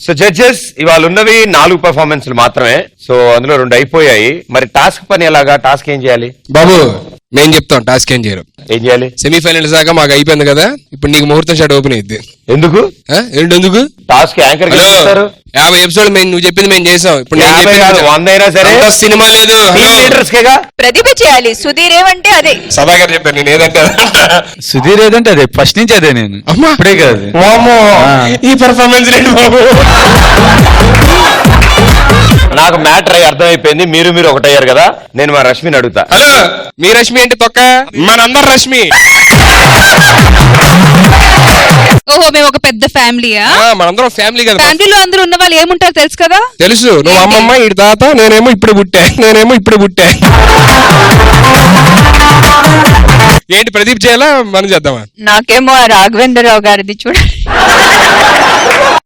So judges ఇవాళ ఉన్నవి నాలుగు పర్ఫార్మెన్స్లు మాత్రమే. సో అందులో రెండు అయిపోయాయి. మరి టాస్క్ పని ఎలాగా? టాస్క్ ఏం చేయాలి? బాబు మేము చెప్తాం టాస్క్ ఏం చేయరు. ఏం చేయాలి? సెమీఫైనల్స్ దాకా మాకు అయిపోయింది కదా ఇప్పుడు నీకు ముహూర్తం షాట్ ఓపెన్ అయింది ఎందుకు? ఏంటి ఎందుకు టాస్క్ యాంకర్ యాభై ఎపిసోడ్ మేము నువ్వు చెప్పింది మేము చేసాం. ఇప్పుడు నేను యాభై చెప్పింది కాదు, కొంచెం- వంద అయినా సరే సినిమా లేదు హలో. లీడర్స్ కేగా ప్రతిభ చేయాలి సుధీర్ ఏమంటే అదే. సదా గారు చెప్పారు నేను ఏదంటే. సుధీర్ ఏదంటే అదే ఫస్ట్ నుంచి అదే నేను. అమ్మా. ఇప్పుడే కాదు. ఈ పర్ఫార్మెన్స్ లేదు బాబు. నాకు మ్యాటర్ అయ్యి అర్థమైపోయింది. మీరు మీరు ఒకటయ్యారు కదా. నేను మా రష్మిని అడుగుతా. హలో మీ రష్మి అంటే తొక్క? మనందరు రష్మి. ఓహో మేము ఒక పెద్ద ఫ్యామిలీయా ఆ, మనందరం ఫ్యామిలీ కదా. ఫ్యామిలీలో అందరూ ఉన్న వాళ్ళు ఏముంటారు తెలుసు కదా? తెలుసు. నువ్వు అమ్మమ్మ ఇటు తాత నేనేమో ఇప్పుడు పుట్టా. నేనేమో ఇప్పుడు పుట్టా. ఏంటి ప్రదీప్ చేయాలా? మనం చేద్దామా? నాకేమో ఆ రాఘవేంద్రరావు గారిది చూడండి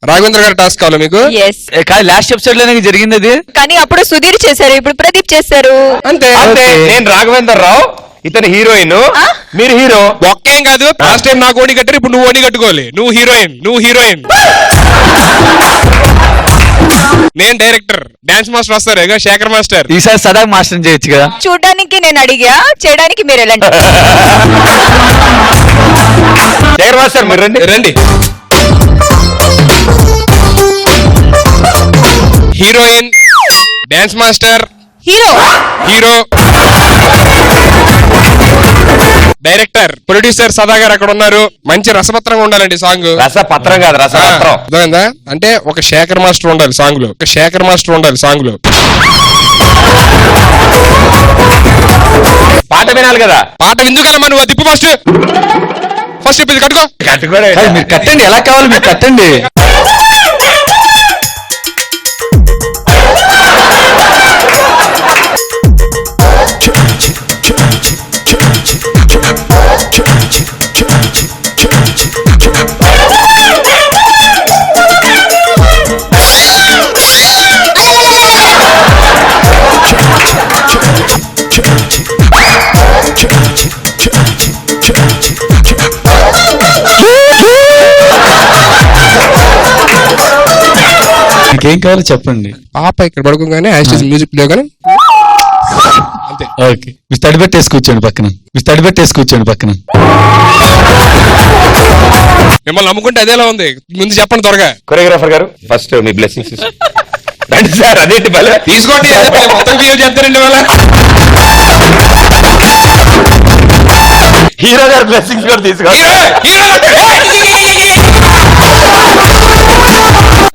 రాఘవేంద్ర గారి టాస్క్ కావాలా మీకు? ఎస్ కాదు లాస్ట్ ఎపిసోడ్లోనే జరిగింది అది కానీ అప్పుడు సుధీర్ చేశారు ఇప్పుడు ప్రదీప్ చేశారు. అంతే. అంతే. నేను రాఘవేందర్ రావు ఇతను హీరోయిన్? మీరు హీరో. ఒక్కేం కాదు లాస్ట్ టైం నాకు ఓడి కట్టారు ఇప్పుడు నువ్వు ఓడి కట్టుకోవాలి. నువ్వు హీరోయిన్ నువ్వు హీరోయిన్. నేను డైరెక్టర్ డాన్స్ మాస్టర్ వస్తారు శేఖర్ మాస్టర్ ఈసారి సదా మాస్టర్ చేయొచ్చు కదా. చూడడానికి నేను అడిగా చేయడానికి మీరు వెళ్ళండి. జగన్ మాస్టర్ మీరు రండి. రండి. Heroine dance master hero. Hero director producer Sada గారు అక్కడ ఉన్నారు. మంచి రసపత్రంగా ఉండాలండి సాంగ్. రస పత్రం కాదు రస పత్రం అర్థమైందా? అంటే ఒక శేఖర్ మాస్టర్ ఉండాలి సాంగ్లో ఒక శేఖర్ మాస్టర్ ఉండాలి సాంగ్లో పాట వినాలి కదా. పాట ఎందుకన్నా నువ్వు తిప్పు ఫస్ట్ ఫస్ట్ ఇప్పుడు ఇది కట్టుకో. కట్టుకోవడం కాదు, మీరు కట్టండి. ఎలా కావాలి మీరు కట్టండి. మీకేం కావాలో చెప్పండి. పాప ఇక్కడ పడుకోగానే యాస్టేజ్ మ్యూజిక్ లేగానే అంతే. ఓకే. మీరు తడి పెట్టేసి కూర్చోండి పక్కన. మీరు తడి పెట్టేసి కూర్చోండి పక్కన. మిమ్మల్ని నమ్ముకుంటే అదేలా ఉంది. ముందు చెప్పండి త్వరగా. కొరియోగ్రాఫర్ గారు ఫస్ట్ మీ బ్లెస్సింగ్స్ రండి సార్ అదేంటి భలే? తీసుకోండి. మొత్తం బిహేవ్ చేస్తారండి వాళ్ళ హీరో గారు బ్లెస్సింగ్స్ కూడా తీసుకోండి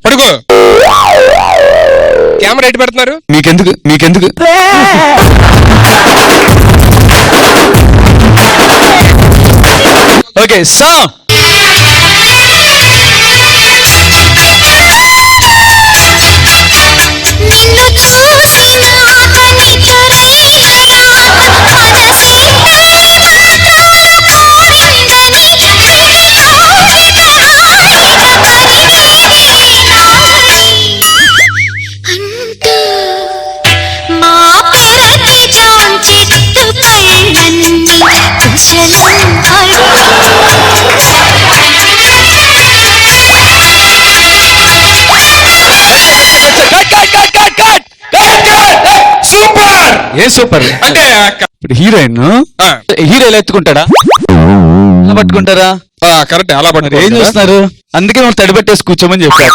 పడుకో. కెమెరా ఎటు పెడుతున్నారు? మీకెందుకు మీకెందుకు? Okay so. ఏ సూపర్. అంటే ఇప్పుడు హీరోయిన్ ఆ, హీరో ఎలా ఎత్తుకుంటాడా? ఎలా పట్టుకుంటారా? ఆ, కరెక్ట్ అలా మరి ఏం చూస్తున్నారు? అందుకే మనం తడి పెట్టేసి కూర్చోమని చెప్పారు.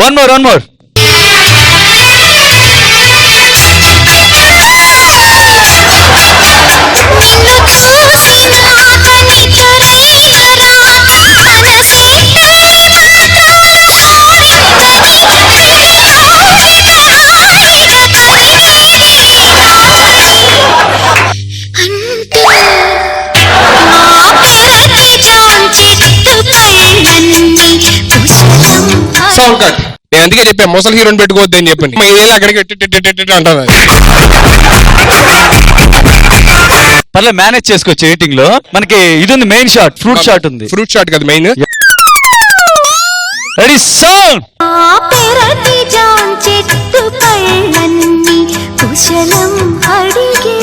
One more one more cut నేను అందుకే చెప్పాను ముసలి హీరోని పెట్టుకోవద్దు అని చెప్పండి. మా ఏదో అక్కడికి టి- టి- టి- టి- టి- అంటుంది పర్లేదు మేనేజ్ చేసుకోవచ్చు ఎడిటింగ్లో. మనకి ఇది ఉంది మెయిన్ షాట్ ఫ్రూట్ షాట్ ఉంది. ఫ్రూట్ షాట్ కదా మెయిన్ రెడీ సౌండ్ పళ్ళన్ని కుశలం అడిగే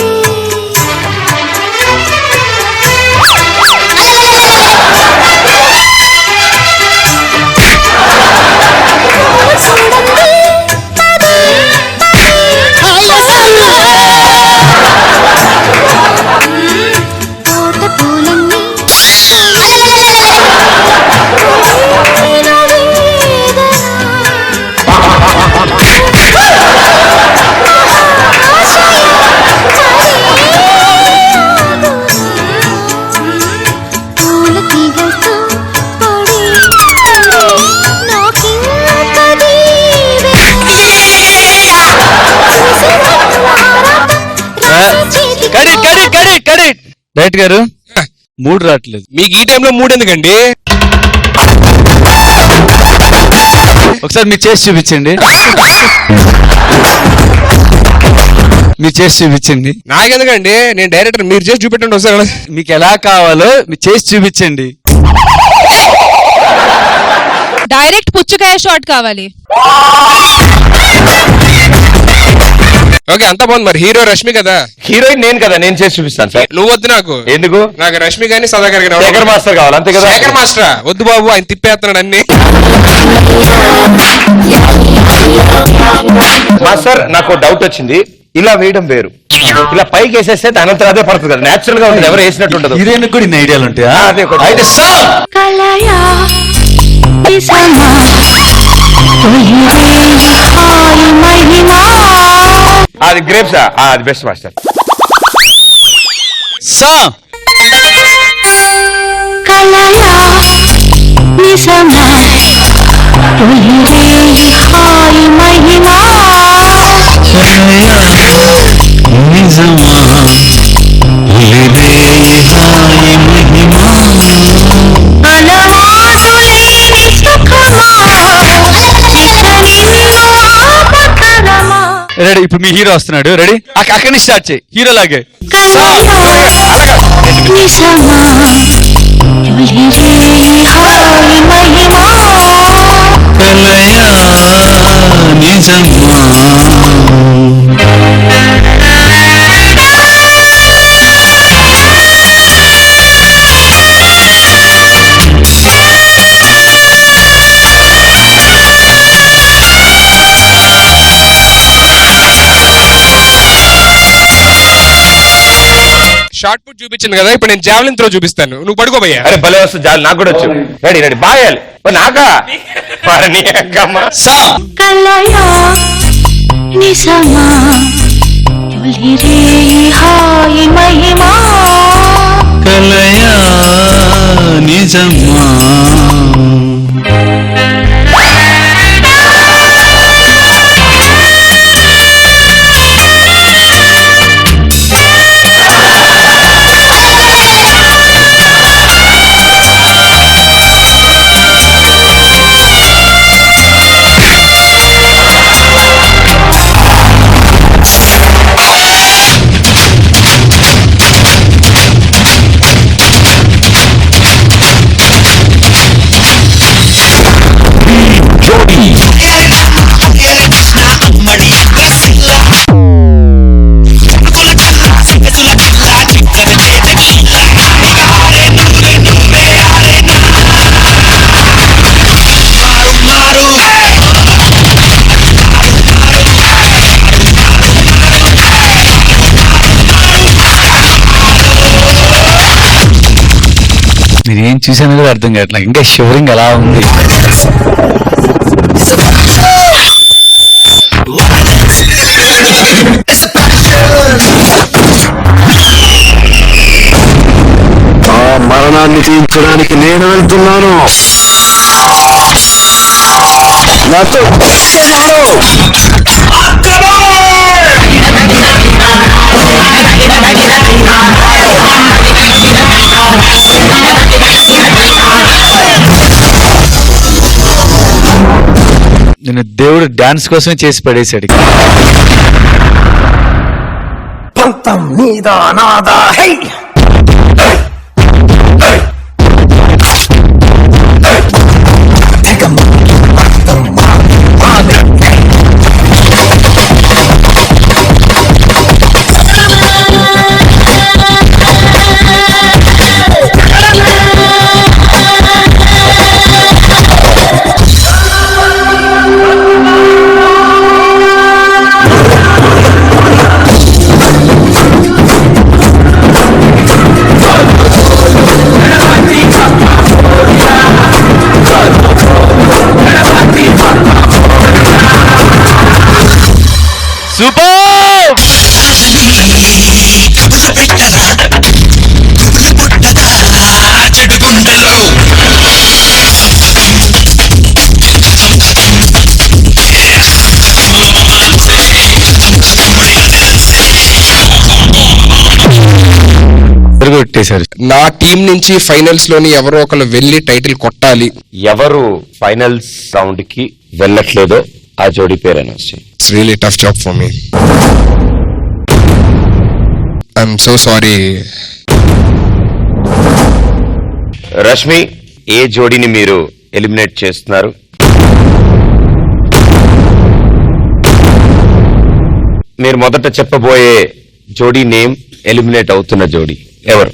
డైరెక్ట్ గారు? మూడు రావట్లేదు. మీకు ఈ టైంలో మూడు ఎందుకండి? ఒకసారి మీరు చేసి చూపించండి. మీరు చేసి చూపించండి. నాకెందుకండి? నేను డైరెక్టర్ మీరు చేసి చూపెట్టండి ఒకసారి. మీకు ఎలా కావాలో మీరు చేసి చూపించండి. డైరెక్ట్ పుచ్చకాయ షాట్ కావాలి. ఓకే అంత బాగుంది. మరి హీరో రష్మి కదా? హీరోయిన్ నేను కదా నేను చేసి చూపిస్తాను సార్. నువ్వు వద్దు నాకు. ఎందుకు? నాకు రష్మి గాని సదాగర్ గాని శేఖర్ మాస్టర్ కావాలి అంతే కదా? శేఖర్ మాస్టర్? వద్దు బాబు ఆయన తిప్పేస్తున్నాడు అన్ని. మాస్టర్ నాకు డౌట్ వచ్చింది. ఇలా వేయడం వేరు. ఇలా పైకి వేసేస్తే దాని అంతా అదే పడుతుంది కదా. నేచురల్గా ఉంటుంది ఎవరు వేసినట్టు ఉండదు. హీరోయిన్ కూడా ఇన్ని ఐడియాలు ఉంటాయా? అదే ఒకటి. అయితే సార్! మహిమా అది గ్రేప్స్ అది బెస్ట్ మాస్టర్ సా కలయా నిజమా హాయి మహిమా. అనవాదులేని రెడీ ఇప్పుడు మీ హీరో వస్తున్నాడు. రెడీ అక్కడి నుంచి స్టార్ట్ చేయి. హీరో లాగే. నిజమా? చూపించింది కదా ఇప్పుడు నేను జావలిన్ త్రో చూపిస్తాను. నువ్వు పడుకోబోయా అరే భలే వస్తుంది చాలు నాకు కూడా వచ్చు. రెడీ రెడీ బాగాలి నాకా? మరి నీ అక్కమ్మ. సా. కలయా నిజమా? తొలిరేయి హాయి మహిమా? కలయా నిజమా? ఏం చూసాను కూడా అర్థం కావట్లేదు. ఇంకా షివరింగ్ ఎలా ఉంది? ఆ మరణాన్ని తీర్చడానికి నేను వెళ్తున్నాను. నాతో దీన్ని దేవుడు డాన్స్ కోసమే చేసి పడేశాడు ఇక్కడ. పంతం నీదా నాదా హై కొట్టేశారు నా టీం నుంచి ఫైనల్స్లోని ఎవరో ఒకరు వెళ్ళి టైటిల్ కొట్టాలి. ఎవరు ఫైనల్స్ రౌండ్కి వెళ్ళట్లేదో ఆ జోడీ పేరు అనౌన్స్ చేయి. It's really tough job for me I'm so sorry Rashmi ఏ జోడీని మీరు ఎలిమినేట్ చేస్తున్నారు? మీరు మొదట చెప్పబోయే జోడీ నేమ్ ఎలిమినేట్ అవుతున్న జోడీ. ఎవరు